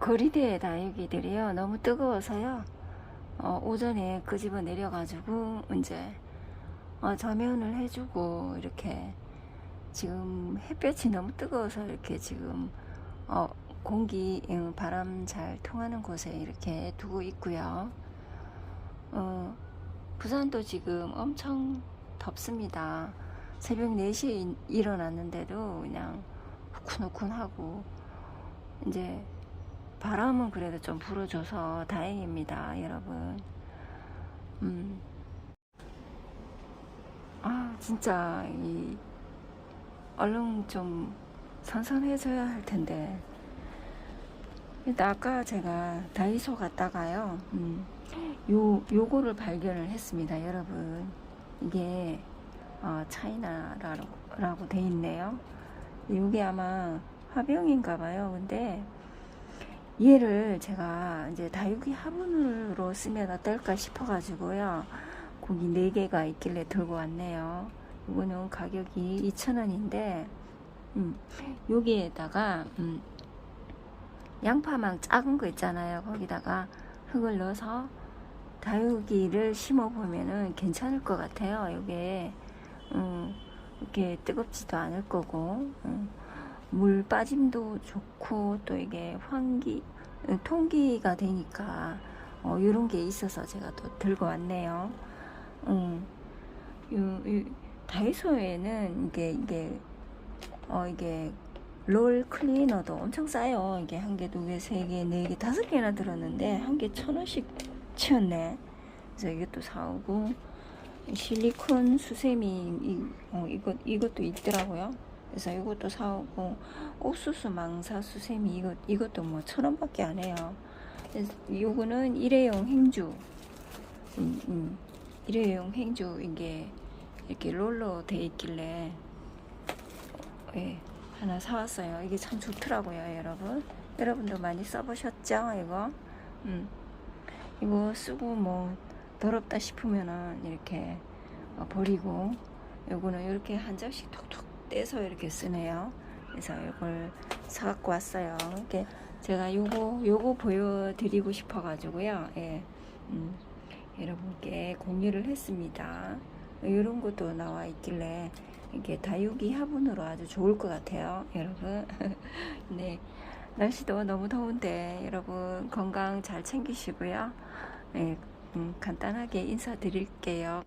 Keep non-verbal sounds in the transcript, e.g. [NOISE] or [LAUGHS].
거리대 다육이들이요 너무 뜨거워서요 어, 오전에 그 집어 내려가지고 이제 어, 저면을 해주고 이렇게 지금 햇볕이 너무 뜨거워서 이렇게 지금 어, 공기 음, 바람 잘 통하는 곳에 이렇게 두고 있고요. 어, 부산도 지금 엄청 덥습니다. 새벽 4시에 일어났는데도 그냥 후끈후끈하고 이제 바람은 그래도 좀 불어줘서 다행입니다, 여러분. 음. 아, 진짜 이 얼른 좀 선선해져야 할 텐데. 아까 제가 다이소 갔다가요, 음, 요, 요거를 발견을 했습니다, 여러분. 이게, 어, 차이나라고 라고 돼 있네요. 이게 아마 화병인가 봐요. 근데 얘를 제가 이제 다육이 화분으로 쓰면 어떨까 싶어가지고요. 고기 4개가 있길래 들고 왔네요. 이거는 가격이 2,000원인데, 음, 여기에다가, 음, 양파망 작은 거 있잖아요. 거기다가 흙을 넣어서 다육이를 심어보면은 괜찮을 것 같아요. 이게, 음, 이렇게 뜨겁지도 않을 거고, 음, 물 빠짐도 좋고, 또 이게 환기, 음, 통기가 되니까, 어, 요런 게 있어서 제가 또 들고 왔네요. 음, 요, 요, 다이소에는 이게, 이게, 어, 이게, 롤 클리너도 엄청 싸요. 이게 한 개, 두 개, 세 개, 네 개, 다섯 개나 들었는데, 한 개 천 원씩 치웠네. 그래서 이것도 사오고, 실리콘 수세미, 이, 어, 이것, 이것도 있더라고요. 그래서 이것도 사오고, 옥수수 망사 수세미, 이것, 이것도 뭐 천 원밖에 안 해요. 요거는 일회용 행주. 음, 음. 일회용 행주, 이게 이렇게 롤러 돼 있길래, 예, 하나 사왔어요. 이게 참 좋더라고요, 여러분. 여러분도 많이 써보셨죠, 이거? 음. 이거 쓰고 뭐 더럽다 싶으면은 이렇게 어, 버리고, 요거는 이렇게 한 장씩 톡톡 떼서 이렇게 쓰네요. 그래서 이걸 사갖고 왔어요. 이렇게 제가 요거, 요거 보여드리고 싶어가지고요. 예. 음, 여러분께 공유를 했습니다. 이런 것도 나와 있길래 이게 다육이 화분으로 아주 좋을 것 같아요, 여러분. [LAUGHS] 네. 날씨도 너무 더운데 여러분 건강 잘 챙기시고요. 네, 음, 간단하게 인사드릴게요.